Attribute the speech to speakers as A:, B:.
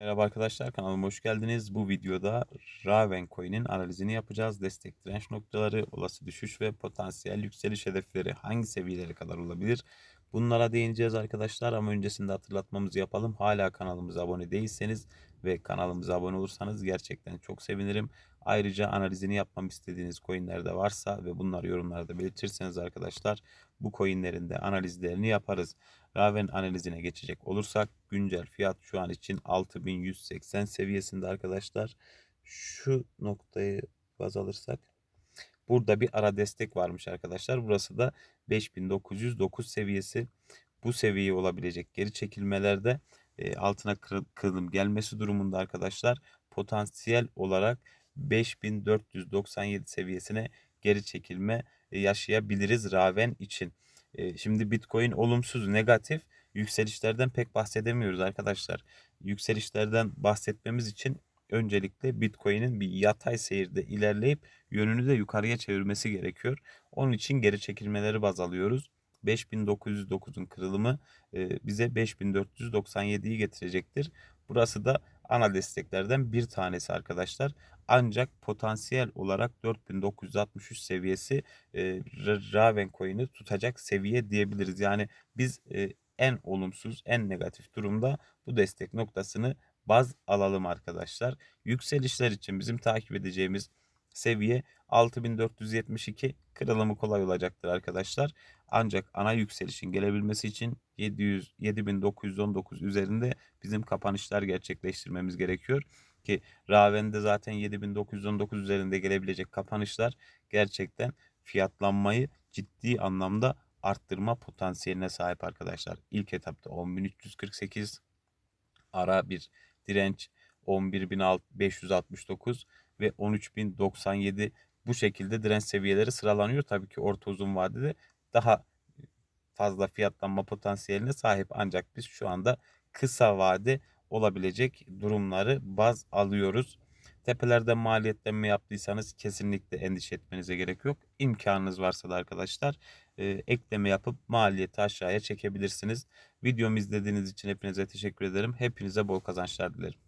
A: Merhaba arkadaşlar kanalıma hoş geldiniz. Bu videoda Raven Coin'in analizini yapacağız. Destek direnç noktaları, olası düşüş ve potansiyel yükseliş hedefleri hangi seviyelere kadar olabilir? Bunlara değineceğiz arkadaşlar ama öncesinde hatırlatmamızı yapalım. Hala kanalımıza abone değilseniz ve kanalımıza abone olursanız gerçekten çok sevinirim. Ayrıca analizini yapmam istediğiniz coinler de varsa ve bunları yorumlarda belirtirseniz arkadaşlar bu coinlerin de analizlerini yaparız. Raven analizine geçecek olursak güncel fiyat şu an için 6180 seviyesinde arkadaşlar. Şu noktayı baz alırsak burada bir ara destek varmış arkadaşlar. Burası da 5909 seviyesi. Bu seviye olabilecek geri çekilmelerde e, altına kırılım gelmesi durumunda arkadaşlar potansiyel olarak 5497 seviyesine geri çekilme e, yaşayabiliriz Raven için. E, şimdi Bitcoin olumsuz, negatif yükselişlerden pek bahsedemiyoruz arkadaşlar. Yükselişlerden bahsetmemiz için öncelikle Bitcoin'in bir yatay seyirde ilerleyip yönünü de yukarıya çevirmesi gerekiyor. Onun için geri çekilmeleri baz alıyoruz. 5909'un kırılımı e, bize 5497'yi getirecektir. Burası da ana desteklerden bir tanesi arkadaşlar. Ancak potansiyel olarak 4963 seviyesi e, Raven coin'i tutacak seviye diyebiliriz. Yani biz e, en olumsuz, en negatif durumda bu destek noktasını baz alalım arkadaşlar. Yükselişler için bizim takip edeceğimiz seviye 6472 kırılımı kolay olacaktır arkadaşlar. Ancak ana yükselişin gelebilmesi için 700 7919 üzerinde bizim kapanışlar gerçekleştirmemiz gerekiyor ki Raven'de zaten 7919 üzerinde gelebilecek kapanışlar gerçekten fiyatlanmayı ciddi anlamda arttırma potansiyeline sahip arkadaşlar. İlk etapta 10.348 ara bir direnç 11.569 ve 13.097 bu şekilde direnç seviyeleri sıralanıyor. Tabii ki orta uzun vadede daha fazla fiyatlanma potansiyeline sahip ancak biz şu anda kısa vade olabilecek durumları baz alıyoruz. Tepelerde maliyetlenme yaptıysanız kesinlikle endişe etmenize gerek yok. İmkanınız varsa da arkadaşlar e, ekleme yapıp maliyeti aşağıya çekebilirsiniz. Videomu izlediğiniz için hepinize teşekkür ederim. Hepinize bol kazançlar dilerim.